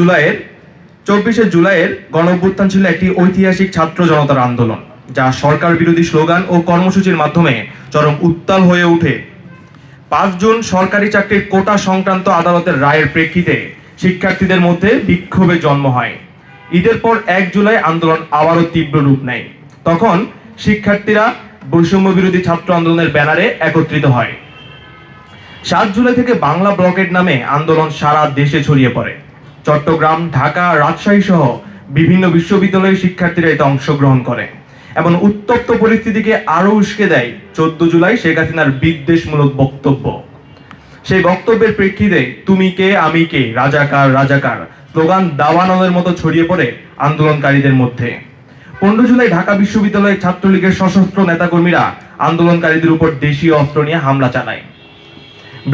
জুলাইয়ের, চব্বিশে জুলাইয়ের গণ অভ্যুত্থান ছিল একটি ঐতিহাসিক ছাত্র জনতার আন্দোলন, যা সরকার বিরোধী স্লোগান ও কর্মসূচির মাধ্যমে চরম উত্তাল হয়ে ওঠে। পাঁচ জুন সরকারি চাকরির কোটা সংক্রান্ত আদালতের রায়ের প্রেক্ষিতে শিক্ষার্থীদের মধ্যে বিক্ষোভের জন্ম হয়। ঈদের পর এক জুলাই আন্দোলন আবারও তীব্র রূপ নেয়। তখন শিক্ষার্থীরা বৈষম্য বিরোধী ছাত্র আন্দোলনের ব্যানারে একত্রিত হয়। সাত জুলাই থেকে বাংলা ব্লকেট নামে আন্দোলন সারা দেশে ছড়িয়ে পড়ে। চট্টগ্রাম, ঢাকা, রাজশাহী সহ বিভিন্ন বিশ্ববিদ্যালয়ের শিক্ষার্থীরা এতে অংশগ্রহণ করে এবং উত্তপ্ত পরিস্থিতিকে আরও উস্কে দেয় চোদ্দ জুলাই শেখ হাসিনার বিদ্বেষমূলক বক্তব্য। সেই বক্তব্যের প্রেক্ষিতে তুমি কে, আমি কে, রাজাকার রাজাকার স্লোগান দাওয়ানলের মতো ছড়িয়ে পড়ে আন্দোলনকারীদের মধ্যে। পনেরো জুলাই ঢাকা বিশ্ববিদ্যালয়ের ছাত্রলীগের সশস্ত্র নেতাকর্মীরা আন্দোলনকারীদের উপর দেশীয় অস্ত্র নিয়ে হামলা চালায়।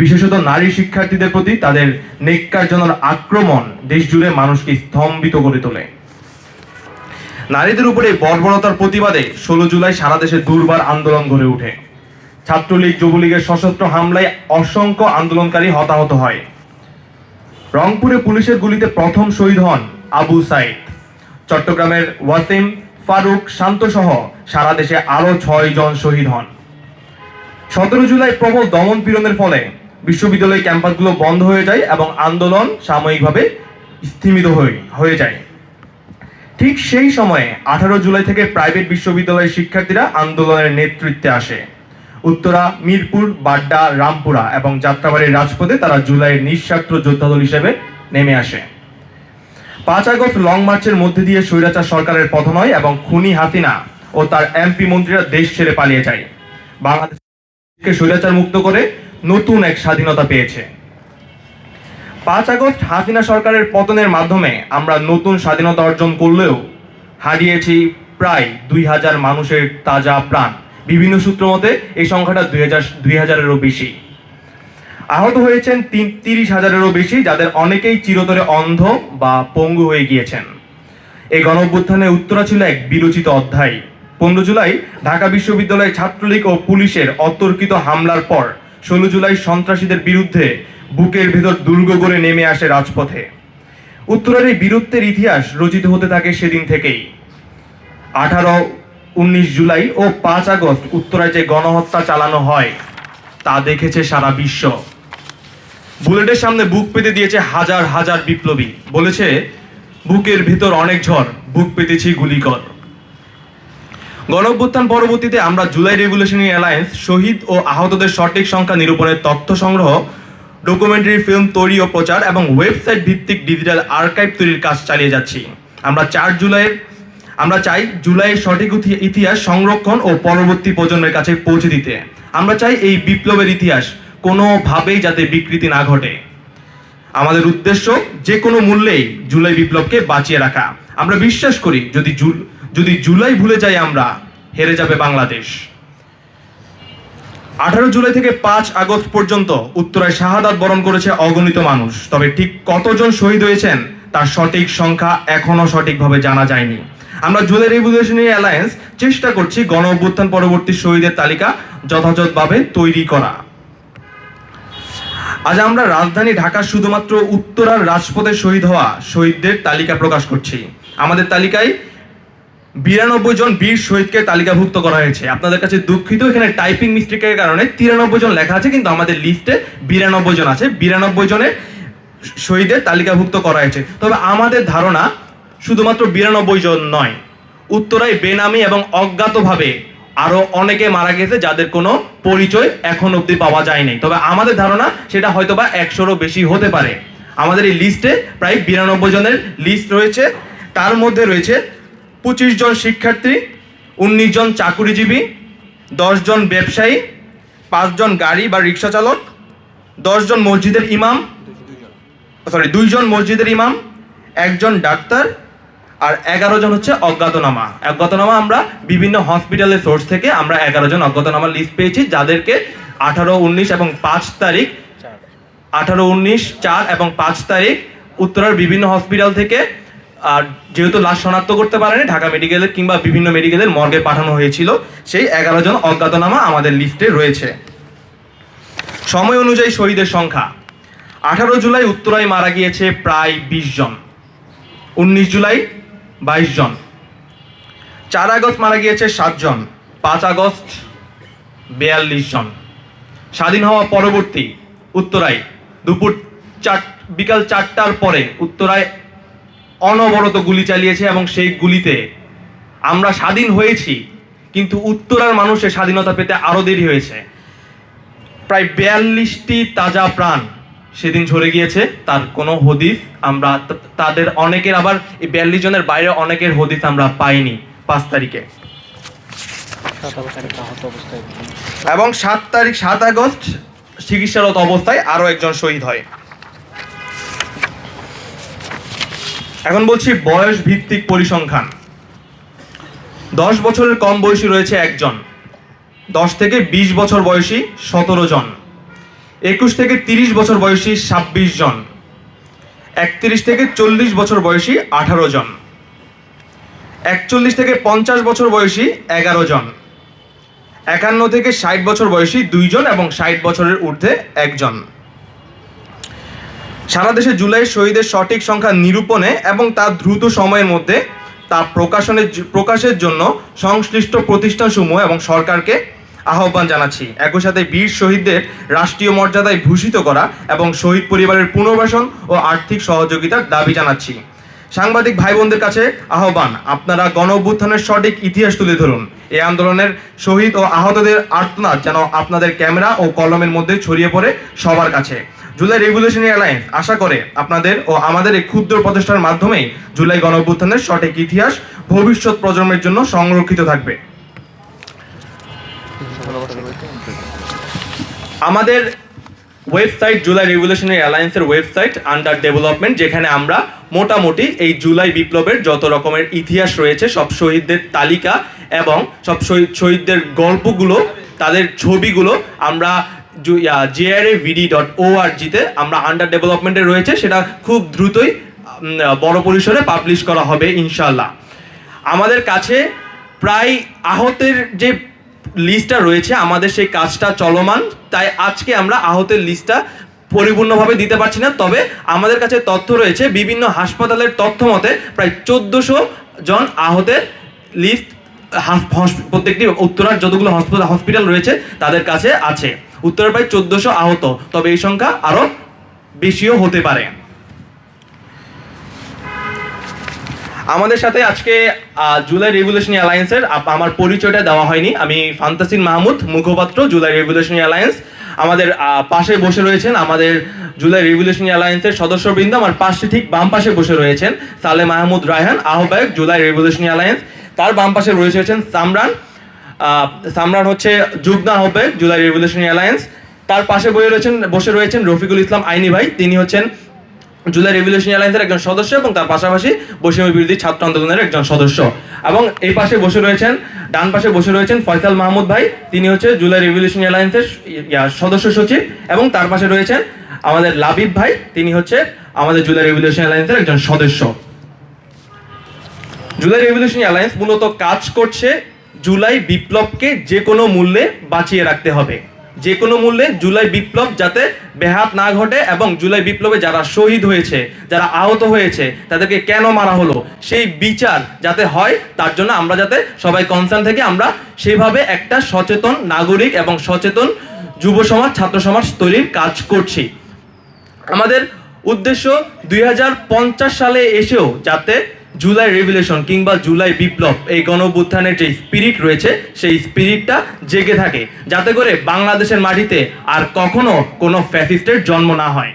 বিশেষত নারী শিক্ষার্থীদের প্রতি তাদের নেককারজনক আক্রমণ দেশ জুড়ে মানুষকে স্তম্ভিত করে তোলে। নারীদের উপরে বর্বরতার প্রতিবাদে ষোলো জুলাই সারা দেশে দুর্বার আন্দোলন গড়ে ওঠে। ছাত্রলীগ, যুবলীগের সশস্ত্র হামলায় অসংখ্য আন্দোলনকারী হতাহত হয়। রংপুরে পুলিশের গুলিতে প্রথম শহীদ হন আবু সাইদ। চট্টগ্রামের ওয়াসিম, ফারুক শান্ত সহ সারা দেশে আরও ছয় জন শহীদ হন। সতেরো জুলাই প্রবল দমন পীড়নের ফলে বিশ্ববিদ্যালয় ক্যাম্পাসগুলো বন্ধ হয়ে যায় এবং আন্দোলন সাময়িকভাবে স্থিমিত হয়ে যায়। ঠিক সেই সময়ে আঠারো জুলাই থেকে প্রাইভেট বিশ্ববিদ্যালয়ের শিক্ষার্থীরা আন্দোলনের নেতৃত্বে আসে। উত্তরা, মিরপুর, বাড্ডা, রামপুরা এবং যাত্রাবাড়ির রাজপথে তারা জুলাইয়ের নিঃস্বার্থ যোদ্ধাদল হিসেবে নেমে আসে। পাঁচ আগস্ট লং মার্চের মধ্যে দিয়ে স্বৈরাচার সরকারের পতন হয় এবং খুনি হাসিনা ও তার এমপি মন্ত্রীরা দেশ ছেড়ে পালিয়ে যায়। বাংলাদেশকে স্বৈরাচার মুক্ত করে নতুন এক স্বাধীনতা পেয়েছে। পাঁচ আগস্ট হাসিনা সরকারের পতনের মাধ্যমে আমরা নতুন স্বাধীনতা অর্জন করলেও হারিয়েছি প্রায় দুই হাজার মানুষের তাজা প্রাণ। বিভিন্ন সূত্র মতে এই সংখ্যাটা দুই হাজার, দুই হাজারেরও বেশি। আহত হয়েছেন তিন, তিরিশ হাজারেরও বেশি, যাদের অনেকেই চিরতরে অন্ধ বা পঙ্গু হয়ে গিয়েছেন। এই গণভ্যুত্থানের উত্তরা ছিল এক বিরোচিত অধ্যায়। পনেরো জুলাই ঢাকা বিশ্ববিদ্যালয়ে ছাত্রলীগ ও পুলিশের অতর্কিত হামলার পর ষোলো জুলাই সন্ত্রাসীদের বিরুদ্ধে বুকের ভেতর দুর্গ করে নেমে আসে রাজপথে। উত্তরার এই বীরত্বের ইতিহাস রচিত হতে থাকে সেদিন থেকেই। আঠারো, উনিশ জুলাই ও পাঁচ আগস্ট উত্তরায় যে গণহত্যা চালানো হয়, তা দেখেছে সারা বিশ্ব। বুলেটের সামনে বুক পেতে দিয়েছে হাজার হাজার বিপ্লবী। বলেছে, বুকের ভিতর অনেক ঝড়, বুক পেতেছি গুলিকর। গণ অভ্যুত্থান পরবর্তীতে আমরা জুলাই রেগুলেশনারি অ্যালায়েন্স, শহীদ ও আহতদের সঠিক সংখ্যা নিরূপণের তথ্য সংগ্রহ, ডকুমেন্টারি, ফিল্ম, তৈরি ও প্রচার এবং ওয়েবসাইট ভিত্তিক ডিজিটাল আর্কাইভ তৈরির কাজ চালিয়ে যাচ্ছি। আমরা চার জুলাইয়ের, আমরা চাই জুলাইয়ের সঠিক ইতিহাস সংরক্ষণ ও পরবর্তী প্রজন্মের কাছে পৌঁছে দিতে। আমরা চাই এই বিপ্লবের ইতিহাস কোনোভাবেই যাতে বিকৃতি না ঘটে। আমাদের উদ্দেশ্য যে কোনো মূল্যেই জুলাই বিপ্লবকে বাঁচিয়ে রাখা। আমরা বিশ্বাস করি যদি জুল- যদি জুলাই ভুলে যাই আমরা, হেরে যাবে বাংলাদেশ। আঠারো জুলাই থেকে পাঁচ আগস্ট পর্যন্ত উত্তরায় শাহাদাত বরণ করেছে অগণিত মানুষ। তবে ঠিক কতজন শহীদ হয়েছেন, তার সঠিক সংখ্যা এখনও সঠিকভাবে জানা যায়নি। আমরা জুলাই রেভলিউশনারি অ্যালায়েন্স চেষ্টা করছি গণ অভ্যুত্থান পরবর্তী শহীদের তালিকা যথাযথভাবে তৈরি করা। আজ আমরা রাজধানী ঢাকার শুধুমাত্র উত্তরার রাজপথে শহীদ হওয়া শহীদদের তালিকা প্রকাশ করছি। আমাদের তালিকায় বিরানব্বই জন বীর শহীদকে তালিকাভুক্ত করা হয়েছে। আপনাদের কাছে দুঃখিত, এখানে টাইপিং মিস্টেকের কারণে তিরানব্বই জন লেখা আছে, কিন্তু আমাদের লিস্টে বিরানব্বই জন আছে। বিরানব্বই জনের শহীদের তালিকাভুক্ত করা হয়েছে। তবে আমাদের ধারণা শুধুমাত্র বিরানব্বই জন নয়, উত্তরায় বেনামি এবং অজ্ঞাতভাবে আরও অনেকে মারা গেছে যাদের কোনো পরিচয় এখন অবধি পাওয়া যায়নি। তবে আমাদের ধারণা সেটা হয়তো বা একশোরও বেশি হতে পারে। আমাদের এই লিস্টে প্রায় বিরানব্বই জনের লিস্ট রয়েছে। তার মধ্যে রয়েছে পঁচিশ জন শিক্ষার্থী উনিশ জন চাকুরিজীবী জন ব্যবসায়ী পাঁচজন গাড়ি বা রিক্সা চালক দশজন মসজিদের ইমাম সরি দুইজন মসজিদের ইমাম একজন ডাক্তার আর এগারো জন হচ্ছে অজ্ঞাতনামা। অজ্ঞাতনামা আমরা বিভিন্ন হসপিটালের সোর্স থেকে আমরা এগারো জন অজ্ঞাতনামা লিস্ট পেয়েছি যাদেরকে আঠারো উনিশ এবং পাঁচ তারিখ আঠারো উনিশ চার এবং পাঁচ তারিখ উত্তরার বিভিন্ন হসপিটাল থেকে আর যেহেতু লাশ শনাক্ত করতে পারেনি, ঢাকা মেডিকেলের কিংবা বিভিন্ন মেডিকেলের মর্গে পাঠানো হয়েছিল, সেই এগারো জন অজ্ঞাতনামা আমাদের লিস্টে রয়েছে। সময় অনুযায়ী শহীদের সংখ্যা। আঠারো জুলাই উত্তরায় মারা গিয়েছে প্রায় বিশ জন। উনিশ জুলাই বাইশ জন। চার আগস্ট মারা গিয়েছে সাতজন পাঁচ আগস্ট বেয়াল্লিশ জন। স্বাধীন হওয়া পরবর্তী উত্তরায় দুপুর চার, বিকাল চারটার পরে উত্তরায় অনবরত গুলি চালিয়েছে এবং সেই গুলিতে আমরা স্বাধীন হয়েছি, কিন্তু উত্তরার মানুষের স্বাধীনতা পেতে আরও দেরি হয়েছে। প্রায় বিয়াল্লিশটি তাজা প্রাণ সেদিন ঝরে গিয়েছে, তার কোনো হদিস আমরা, তাদের অনেকের আবার, এই বিয়াল্লিশ জনের বাইরে অনেকের হদিস আমরা পাইনি পাঁচ তারিখে। এবং সাত তারিখ, সাত আগস্ট চিকিৎসারত অবস্থায় আরও একজন শহীদ হয়। এখন বলছি বয়স ভিত্তিক পরিসংখ্যান। দশ বছরের কম বয়সী রয়েছে একজন। দশ থেকে বিশ বছর বয়সী সতেরো জন। একুশ থেকে তিরিশ বছর বয়সী ছাব্বিশ জন। একত্রিশ থেকে চল্লিশ বছর বয়সী আঠারো জন। একচল্লিশ থেকে পঞ্চাশ বছর বয়সী এগারো জন। একান্ন থেকে ষাট বছর বয়সী দুইজন এবং ষাট বছরের ঊর্ধ্বে একজন। সারা দেশে জুলাই শহীদের সঠিক সংখ্যা নিরূপণে এবং তা দ্রুত সময়ের মধ্যে তা প্রকাশনের প্রকাশের জন্য সংশ্লিষ্ট প্রতিষ্ঠানসমূহ এবং সরকারকে আহ্বান জানাচ্ছি। একই সাথে বীর শহীদদের রাষ্ট্রীয় মর্যাদায় ভূষিত করা এবং শহীদ পরিবারের পুনর্বাসন ও আর্থিক সহযোগিতার দাবি জানাচ্ছি। সাংবাদিক ভাই বোনদের কাছে আহ্বান, আপনারা গণ অভ্যুত্থানের সঠিক ইতিহাস তুলে ধরুন। এই আন্দোলনের শহীদ ও আহতদের আর্তনাদ যেন আপনাদের ক্যামেরা ও কলমের মধ্যে ছড়িয়ে পড়ে সবার কাছে। জুলাই রেভলিউশনারি অ্যালায়েন্স আশা করে আপনাদের ও আমাদের এই ক্ষুদ্র প্রচেষ্টার মাধ্যমেই জুলাই গণ অভ্যুত্থানের সঠিক ইতিহাস ভবিষ্যৎ প্রজন্মের জন্য সংরক্ষিত থাকবে। আমাদের ওয়েবসাইট জুলাই রেভলিউশনারি অ্যালায়েন্সের ওয়েবসাইট আন্ডার ডেভেলপমেন্ট, যেখানে আমরা মোটামুটি এই জুলাই বিপ্লবের যত রকমের ইতিহাস রয়েছে, সব শহীদদের তালিকা এবং সব শহীদ শহীদদের গল্পগুলো, তাদের ছবিগুলো আমরা জেআরএ ভিডি ডট ও আর জিতে আমরা আন্ডার ডেভেলপমেন্টে রয়েছে, সেটা খুব দ্রুতই বড় পরিসরে পাবলিশ করা হবে ইনশাল্লাহ আমাদের কাছে প্রায় আহতের যে লিস্টটা রয়েছে, আমাদের সেই কাজটা চলমান, তাই আজকে আমরা আহতের লিস্টটা পরিপূর্ণভাবে দিতে পারছি না, তবে আমাদের কাছে তথ্য রয়েছে, বিভিন্ন হাসপাতালের তথ্য মতে প্রায় চোদ্দোশো জন আহতের লিস্ট প্রত্যেকটি উত্তরার যতগুলো হসপিটাল রয়েছে, তাদের কাছে আছে। উত্তরের প্রায় চোদ্দোশো আহত, তবে এই সংখ্যা আরও বেশিও হতে পারে। আমাদের সাথে আজকে জুলাই রেভলিউশনারি অ্যালায়েন্সের আমার পরিচয়টা দেওয়া হয়নি। আমি ফান্তাসিন মাহমুদ, মুখপাত্র জুলাই রেভলিউশনারি অ্যালায়েন্স। আমাদের পাশে বসে রয়েছেন আমাদের জুলাই রেভলিউশনারি অ্যালায়েন্সের সদস্যবৃন্দ। আমার পাশে, ঠিক বাম পাশে বসে রয়েছেন সালে মাহমুদ রায়হান, আহ্বায়ক জুলাই রেভলিউশনারি অ্যালায়েন্স। তার বাম পাশে রয়েছে হচ্ছেন সামরান সামরান হচ্ছে যুগ্ম আহ্বায়ক জুলাই রেভলিউশনারি অ্যালায়েন্স তার পাশে বসে রয়েছেন বসে রয়েছেন রফিকুল ইসলাম আইনি ভাই। তিনি হচ্ছেন জুলাই রেভলিউশন অ্যালায়েন্সের একজন সদস্য এবং তার পাশাপাশি বৈষম্য বিরোধী ছাত্র আন্দোলনের একজন সদস্য। এবং এই পাশে বসে রয়েছেন, ডান পাশে বসে রয়েছেন ফয়সাল মাহমুদ ভাই। তিনি হচ্ছে জুলাই রেভলিউশন অ্যালায়েন্সের সদস্য সচিব এবং তার পাশে রয়েছেন আমাদের লাবিব ভাই। তিনি হচ্ছে আমাদের জুলাই রেভলিউশন অ্যালায়েন্সের একজন সদস্য। জুলাই রেভলিউশন অ্যালায়েন্স মূলত কাজ করছে জুলাই বিপ্লবকে যে কোনো মূল্যে বাঁচিয়ে রাখতে হবে। যে কোনো মূল্যে জুলাই বিপ্লব যাতে ব্যাহাত না ঘটে এবং জুলাই বিপ্লবে যারা শহীদ হয়েছে, যারা আহত হয়েছে, তাদেরকে কেন মারা হলো? সেই বিচার যাতে হয়, তার জন্য আমরা যাতে সবাই কনসার্ন থেকে আমরা সেইভাবে একটা সচেতন নাগরিক এবং সচেতন যুব সমাজ, ছাত্র সমাজ তৈরির কাজ করছি। আমাদের উদ্দেশ্য দুই হাজার পঞ্চাশ সালে এসেও যাতে জুলাই রেভলিউশন কিংবা জুলাই বিপ্লব, এই গণবুত্থানের যে স্পিরিট রয়েছে, সেই স্পিরিটটা জেগে থাকে। যাতে করে বাংলাদেশের মাটিতে আর কখনো কোনো ফ্যাসিস্টের জন্ম না হয়।